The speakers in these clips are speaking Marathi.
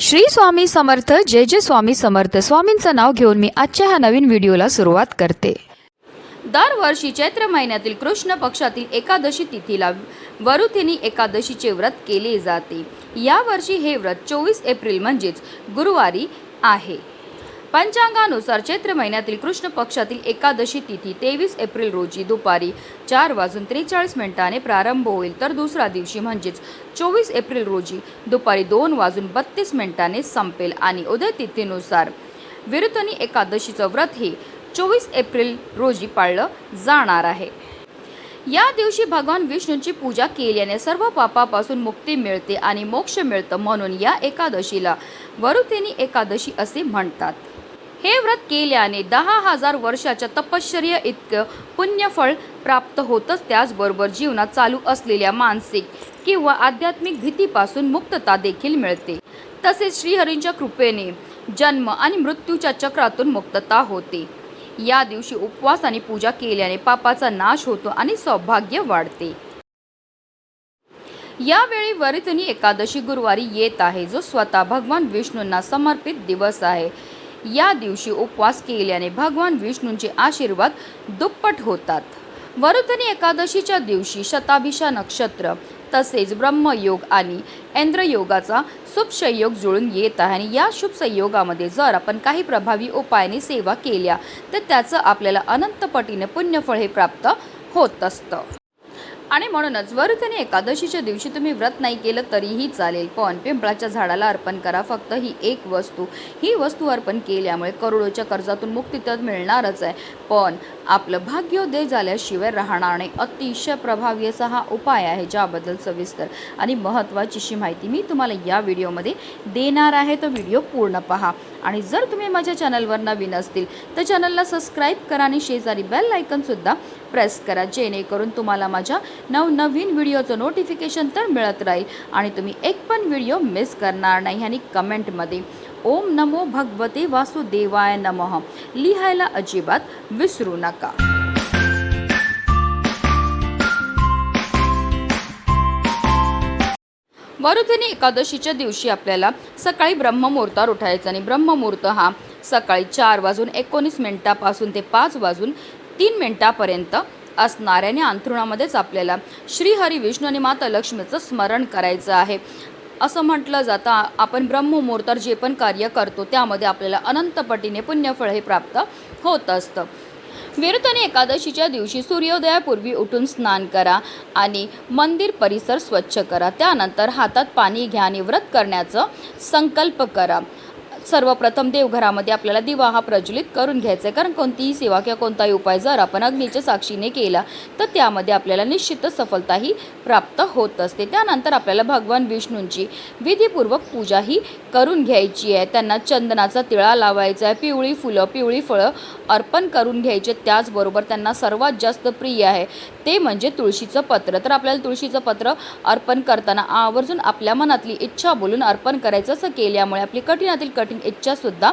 श्री स्वामी समर्थ जय जय स्वामी समर्थ. स्वामींचं नाव घेऊन मी आजच्या ह्या नवीन व्हिडिओला सुरुवात करते. दरवर्षी चैत्र महिन्यातील कृष्ण पक्षातील एकादशी तिथीला वरुथिनी एकादशीचे व्रत केले जाते. यावर्षी हे व्रत चोवीस एप्रिल म्हणजेच गुरुवारी आहे. पंचांगानुसार चैत्र महिन्यातील कृष्ण पक्षातील एकादशी तिथी तेवीस एप्रिल रोजी दुपारी चार वाजून त्रेचाळीस मिनिटाने प्रारंभ होईल. तर दुसऱ्या दिवशी म्हणजेच चोवीस एप्रिल रोजी दुपारी दोन वाजून बत्तीस मिनिटाने संपेल आणि उदय तिथीनुसार विरुतनी एकादशीचं व्रत हे चोवीस एप्रिल रोजी पाळलं जाणार आहे. या दिवशी भगवान विष्णूंची पूजा केल्याने सर्व पापापासून मुक्ती मिळते आणि मोक्ष मिळतं म्हणून या एकादशीला वरुतेनी एकादशी असे म्हणतात. हे व्रत केल्याने दहा हजार वर्षाच्या तपश्चर्य इतकं पुण्यफळ प्राप्त होतच त्याचबरोबर जीवनात चालू असलेल्या मानसिक किंवा आध्यात्मिक भीतीपासून मुक्तता देखील मिळते. तसेच श्रीहरींच्या कृपेने जन्म आणि मृत्यूच्या चक्रातून मुक्तता होते. या दिवशी उपवास आणि पूजा केल्याने पापाचा नाश होतो आणि सौभाग्य वाढते. यावेळी वरितनी एकादशी गुरुवारी येत आहे जो स्वतः भगवान विष्णूंना समर्पित दिवस आहे. या दिवशी उपवास केल्याने भगवान विष्णूंचे आशीर्वाद दुप्पट होतात. वरुधनी एकादशीच्या दिवशी शताभिषा नक्षत्र तसेच ब्रह्मयोग आणि इंद्रयोगाचा शुभ संयोग जुळून येत आहे आणि या शुभ संयोगामध्ये जर आपण काही प्रभावी उपायाने सेवा केल्या तर त्याचं आपल्याला अनंतपटीने पुण्यफळ हे प्राप्त होत असतं. आणि म्हणूनच वरुतनी एकादशीच्या दिवशी तुम्ही व्रत नाही केलं तरीही चालेल. पण पिंपळाच्या झाडाला अर्पण करा फक्त ही एक वस्तू. ही वस्तू अर्पण केल्यामुळे करोडोच्या कर्जातून मुक्ती तर मिळणारच आहे. पण आपलं भाग्योदय झाल्याशिवाय राहणार नाही. अतिशय प्रभावी असा हा उपाय आहे ज्याबद्दल सविस्तर आणि महत्त्वाचीशी माहिती मी तुम्हाला या व्हिडिओमध्ये देणार आहे. तो व्हिडिओ पूर्ण पहा. आणि जर तुम्ही माझ्या चॅनलवर नवीन असतील तर चॅनलला सबस्क्राईब करा आणि शेजारी बेल आयकनसुद्धा प्रेस करा जेणेकरून तुम्हाला माझ्या नवनवीन व्हिडिओचं नोटिफिकेशन तर मिळत राहील. आणि तुम्ही एक पण व्हिडिओ मिस करणार नाही आणि कमेंटमध्ये ओम नमो भगवते वासुदेवाय नमः. लिहायला अजिबात विसरू नका. वरुथिनी एकादशीच्या दिवशी आपल्याला सकाळी ब्रह्ममुहूर्तावर उठायचं आणि ब्रह्ममुहूर्त हा सकाळी चार वाजून एकोणीस मिनिटापासून ते पाच वाजून तीन मिनटापर्यंत असणाऱ्याने अंथरुणामध्येच आपल्याला श्रीहरी विष्णू आणि माता लक्ष्मीचं स्मरण करायचं आहे. असं म्हटलं जातं आपण ब्रह्ममुहूर्तावर जे पण कार्य करतो त्यामध्ये आपल्याला अनंतपटीने पुण्यफळ हे प्राप्त होत असतं. विरुद्धने एकादशीच्या दिवशी सूर्योदयापूर्वी उठून स्नान करा आणि मंदिर परिसर स्वच्छ करा. त्यानंतर हातात पाणी घ्या आणि व्रत करण्याचं संकल्प करा. सर्वप्रथम देवघरामध्ये आपल्याला दिवा हा प्रज्वलित करून घ्यायचा आहे. कारण कोणतीही सेवा किंवा कोणताही उपाय जर आपण अग्नीच्या साक्षीने केला तर त्यामध्ये आपल्याला निश्चितच सफलताही प्राप्त होत असते. त्यानंतर आपल्याला भगवान विष्णूंची विधीपूर्वक पूजा ही करून घ्यायची आहे. त्यांना चंदनाचा तिळा लावायचा आहे पिवळी फुलं पिवळी फळं अर्पण करून घ्यायचे. त्याचबरोबर त्यांना सर्वात जास्त प्रिय आहे ते म्हणजे तुळशीचं पत्र. तर आपल्याला तुळशीचं पत्र अर्पण करताना आवर्जून आपल्या मनातली इच्छा बोलून अर्पण करायचं असं केल्यामुळे आपली कठीणातील कठीण इच्छासुद्धा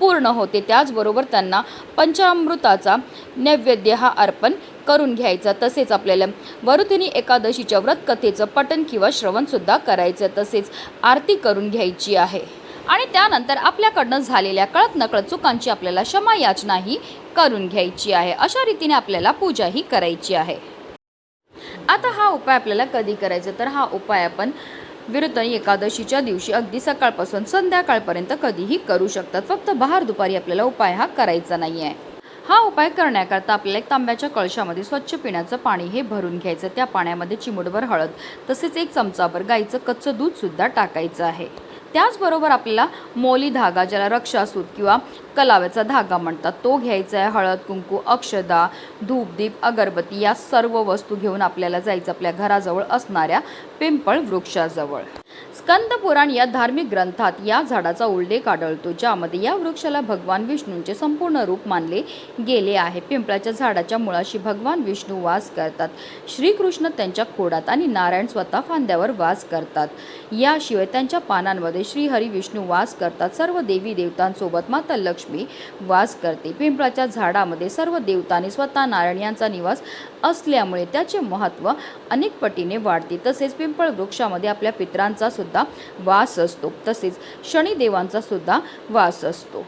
पूर्ण होते. त्याचबरोबर त्यांना पंचामृताचा नैवेद्य हा अर्पण करून घ्यायचा. तसेच आपल्याला वरुथिनी एकादशीच्या व्रतकथेचं पठण किंवा श्रवणसुद्धा करायचं. तसेच आरती करून घ्यायची आहे. आणि त्यानंतर आपल्याकडनं झालेल्या कळत नकळत चुकांची आपल्याला क्षमा याचनाही करून घ्यायची आहे. अशा रीतीने आपल्याला पूजाही करायची आहे. आता हा उपाय आपल्याला कधी करायचा? तर हा उपाय आपण विरुद्ध एकादशीच्या दिवशी अगदी सकाळपासून संध्याकाळपर्यंत कधीही करू शकतात. फक्त बाहेर दुपारी आपल्याला उपाय हा करायचा नाही आहे हा उपाय करण्याकरता आपल्याला एक तांब्याच्या कळशामध्ये स्वच्छ पिण्याचं पाणी हे भरून घ्यायचं. त्या पाण्यामध्ये चिमुटभर हळद तसेच एक चमचाभर गाईचं कच्चं दूधसुद्धा टाकायचं आहे. त्याचबरोबर आपल्याला मोली धागा ज्याला रक्षासूत किंवा कलाव्याचा धागा म्हणतात तो घ्यायचा आहे. हळद कुंकू अक्षदा धूपदीप अगरबत्ती या सर्व वस्तू घेऊन आपल्याला जायचं आपल्या घराजवळ असणाऱ्या पिंपळ वृक्षाजवळ. स्कंद पुराण या धार्मिक ग्रंथात या झाडाचा उल्लेख आढळतो ज्यामध्ये या वृक्षाला भगवान विष्णूंचे संपूर्ण रूप मानले गेले आहे. पिंपळाच्या झाडाच्या मुळाशी भगवान विष्णू वास करतात. श्रीकृष्ण त्यांच्या खोडात आणि नारायण स्वतः फांद्यावर वास करतात. याशिवाय त्यांच्या पानांमध्ये श्रीहरी विष्णू वास करतात. सर्व देवी देवतांसोबत माता लक्ष्मी वास करते. पिंपळाच्या झाडामध्ये सर्व देवतांनी स्वतः नारायण यांचा निवास असल्यामुळे त्याचे महत्त्व अनेक पटीने वाढते. तसेच पिंपळ वृक्षामध्ये आपल्या पितरांचा देवांचा सुद्धा वास असतो. तसेच शनिदेवांचा सुद्धा वास असतो.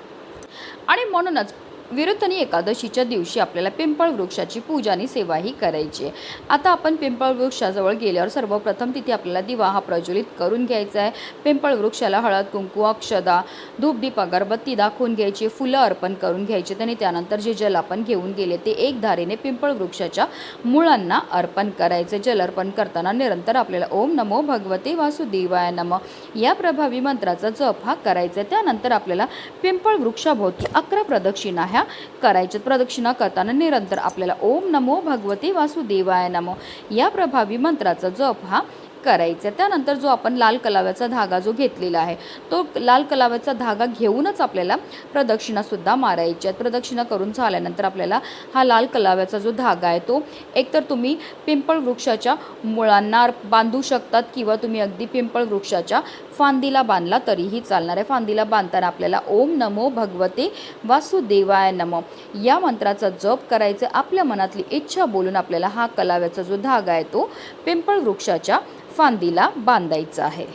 आणि म्हणूनच विरुद्धनी एकादशीच्या दिवशी आपल्याला पिंपळ वृक्षाची पूजा आणि सेवाही करायची आहे. आता आपण पिंपळ वृक्षाजवळ गेल्यावर सर्वप्रथम तिथे आपल्याला दिवा हा प्रज्वलित करून घ्यायचा आहे. पिंपळ वृक्षाला हळद कुंकू अक्षदा धूपदीप अगरबत्ती दाखवून घ्यायची फुलं अर्पण करून घ्यायची आणि त्यानंतर जे जल आपण घेऊन गेले ते एक धारेने पिंपळ वृक्षाच्या मुळांना अर्पण करायचे. जल अर्पण करताना निरंतर आपल्याला ओम नमो भगवते वासुदेवाय नम या प्रभावी मंत्राचा जप हा करायचा आहे. त्यानंतर आपल्याला पिंपळ वृक्षाभोवती अकरा प्रदक्षिणा ह्या करायच्यात प्रदक्षिणा करताना निरंतर आपल्याला ओम नमो भगवते वासुदेवाय नमो. या प्रभावी मंत्राचा जप हा करायचं आहे. त्यानंतर जो आपण लाल कलाव्याचा धागा जो घेतलेला आहे तो लाल कलाव्याचा धागा घेऊनच आपल्याला प्रदक्षिणासुद्धा मारायची आहेत प्रदक्षिणा करून झाल्यानंतर आपल्याला हा लाल कलाव्याचा जो धागा आहे तो एकतर तुम्ही पिंपळ वृक्षाच्या मुळांना बांधू शकतात किंवा तुम्ही अगदी पिंपळ वृक्षाच्या फांदीला बांधला तरीही चालणार आहे फांदीला बांधताना आपल्याला ओम नमो भगवते वासुदेवाय नमो या मंत्राचा जप करायचं आपल्या मनातली इच्छा बोलून आपल्याला हा कलाव्याचा जो धागा आहे तो पिंपळ वृक्षाच्या फांदीला बांधायचा आहे.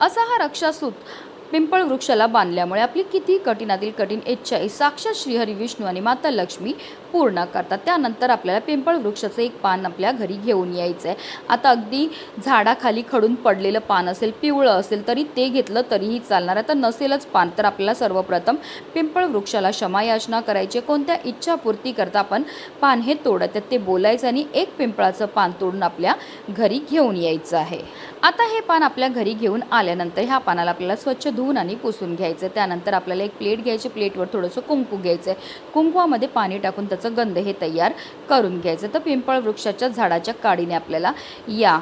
असा हा रक्षासूत पिंपळ वृक्षाला बांधल्यामुळे आपली किती कठीणातील कठीण इच्छा आहे साक्षात श्रीहरी विष्णू आणि माता लक्ष्मी पूर्ण करतात. त्यानंतर आपल्याला पिंपळ वृक्षाचं एक पान आपल्या घरी घेऊन यायचं आहे आता अगदी झाडाखाली खडून पडलेलं पान असेल पिवळं असेल तरी ते घेतलं तरीही चालणार. आहे तर नसेलच पान तर आपल्याला सर्वप्रथम पिंपळ वृक्षाला क्षमायाचना करायची. आहे. कोणत्या इच्छापूर्ती करता आपण पान हे तोडत ते बोलायचं आणि एक पिंपळाचं पान तोडून आपल्या घरी घेऊन यायचं आहे. आता हे पान आपल्या घरी घेऊन आल्यानंतर ह्या पानाला आपल्याला स्वच्छ धुवून आणि पुसून घ्यायचं त्यानंतर आपल्याला एक प्लेट घ्यायची. प्लेटवर थोडंसं कुंकू घ्यायचं आहे कुंकवामध्ये पाणी टाकून त्याचं गंध हे तयार करून घ्यायचं. तर पिंपळ वृक्षाच्या झाडाच्या काडीने आपल्याला या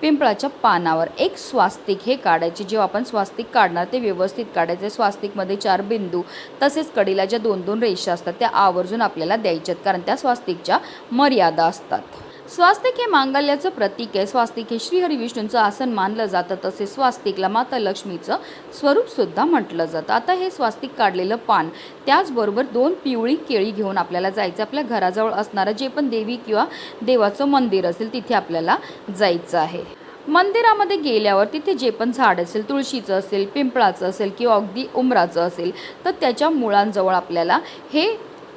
पिंपळाच्या पानावर एक स्वास्तिक हे काढायचे. जेव्हा आपण स्वास्तिक काढणार ते व्यवस्थित काढायचे. स्वास्तिकमध्ये चार बिंदू तसेच कडीला ज्या दोन दोन रेषा असतात त्या आवर्जून आपल्याला द्यायच्यात. कारण त्या स्वास्तिकच्या मर्यादा असतात. स्वास्तिक हे मांगल्याचं प्रतीक आहे. स्वास्तिक हे श्रीहरी विष्णूंचं आसन मानलं जातं. तसे स्वास्तिकला माता लक्ष्मीचं स्वरूप सुद्धा म्हटलं जातं. आता हे स्वास्तिक काढलेलं पान त्याचबरोबर दोन पिवळी केळी घेऊन आपल्याला जायचं आपल्या घराजवळ असणारं जे पण देवी किंवा देवाचं मंदिर असेल तिथे आपल्याला जायचं आहे. मंदिरामध्ये गेल्यावर तिथे जे पण झाड असेल तुळशीचं असेल पिंपळाचं असेल किंवा अगदी उमराचं असेल तर त्याच्या मुळांजवळ आपल्याला हे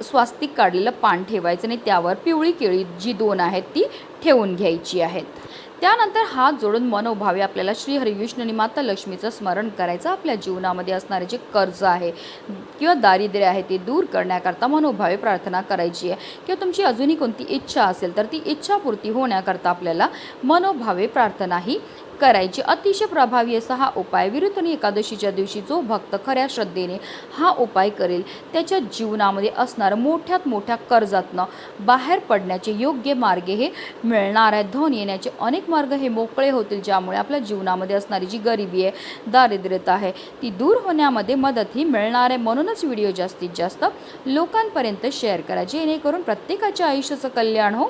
स्वास्तिक काढलेलं पान ठेवायचं आणि त्यावर पिवळी केळी जी दोन आहेत ती ठेवून घ्यायची आहेत. त्यानंतर हात जोडून मनोभावे आपल्याला श्री हरिविष्णू आणि माता लक्ष्मीचं स्मरण करायचं. आपल्या जीवनामध्ये असणारे जे कर्ज आहे किंवा दारिद्र्य आहे ते दूर करण्याकरता मनोभावे प्रार्थना करायची आहे. किंवा तुमची अजूनही कोणती इच्छा असेल तर ती इच्छापूर्ती होण्याकरता आपल्याला मनोभावे प्रार्थनाही करायची. अतिशय प्रभावी असा हा उपाय विरुद्धनी एकादशीच्या दिवशी जो भक्त खऱ्या श्रद्धेने हा उपाय करेल त्याच्या जीवनामध्ये असणारं मोठ्यात मोठ्या कर्जातनं बाहेर पडण्याचे योग्य मार्ग हे मिळणार आहेत. धन येण्याचे अनेक मार्ग हे मोकळे होतील ज्यामुळे आपल्या जीवनामध्ये असणारी जी गरिबी आहे दारिद्र्यता आहे ती दूर होण्यामध्ये मदत ही मिळणार आहे. म्हणूनच व्हिडिओ जास्तीत जास्त लोकांपर्यंत शेअर करा जेणेकरून प्रत्येकाच्या आयुष्याचं कल्याण हो.